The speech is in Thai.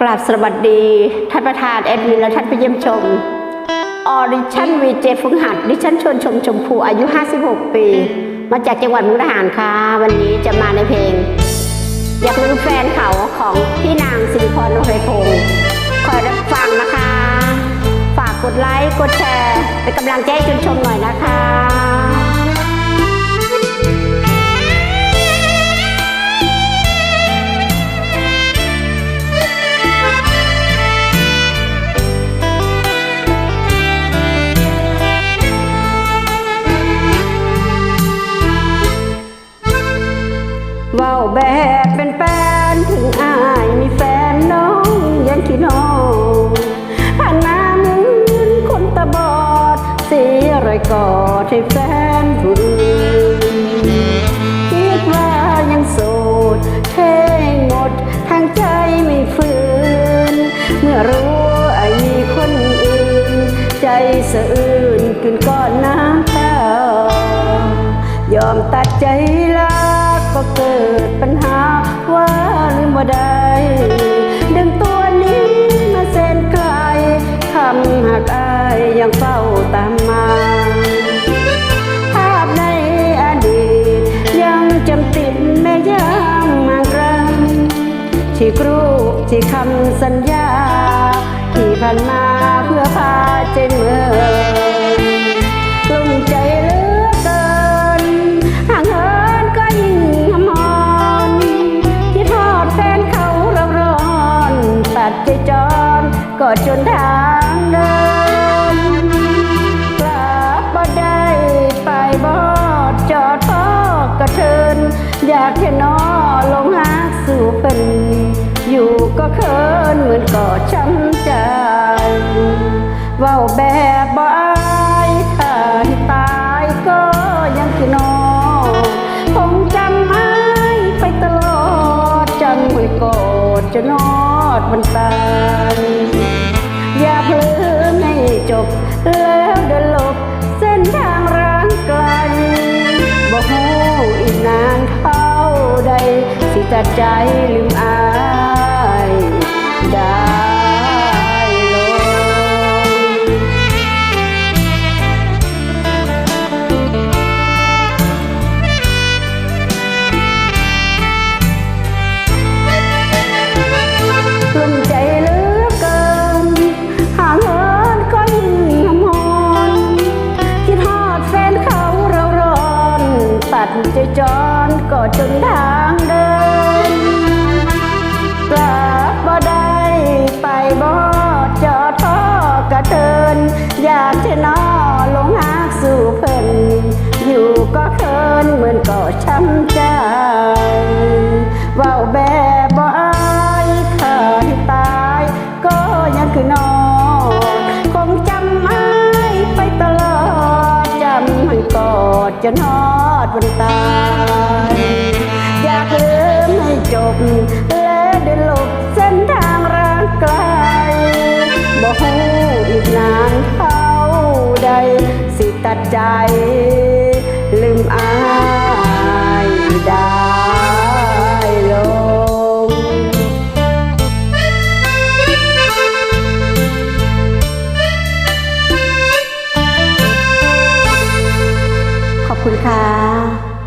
กราบสวัสดี ท่านประธานแอดมินและท่านผู้เยี่ยมชม ออดิชั่นวีเจฝึกหัดดิฉันชวนชมชมพูอายุ 56 ปี มาจากจังหวัดมุกดาหารค่ะ วันนี้จะมาในเพลง อยากรู้แฟนเขาของพี่นางสิริพรโนไพพงศ์คอยรับฟังนะคะ ฝากกดไลค์ กดแชร์ เป็นกำลังใจให้ชวนชมหน่อยนะคะ สะอื้นขึ้นก้อนน้ำตายอมตัดใจลาก็เกิดปัญหาว่าลืมบ่ได้ดึงตัวนี้มาเส้นไกลคำหักอายยังเฝ้าตามมาภาพในอดีตยังจำติดแม่ยามมางรังที่กรูปที่คำสัญญาที่ผ่านมา พาใจเมื่อกลุ้มใจเหลือเกิน ห่างเหินก็ยิ่งหำหอนที่ทอดแฟนเขาเราร้อนตัดใจจรก็จนทางเดินกลับบ่ได้ไปบอดจอดพ่อกระเทินอยากแค่น้อล ยังคือนอคงจำอายไปตลอดจำไว้กอดจะนอดวันตายอย่าเพลินให้จบแล้วเดินหลบเส้นทางร้างไกลบอกหูอีกนานเท่าใด สิตัดใจลืมอายได้ ตัดใจจรก็จนทางเดินกลับบ่ได้ไปบ่จอดพ่อกระเทิน อยากจะนอลงหากสู่เพิ่น อยู่ก็เคินเหมือนก็ช้ำใจเว้าแบบบ่อายถ้าให้ตาย ก็ยังคือนอคงจำอายไปตลอดจำให้กอดจนอด วันตายอยากลืมให้จบ และได้หลบเส้นทางร่างไกลบอกหูอีกนานเท่าใดสิตัดใจ ah.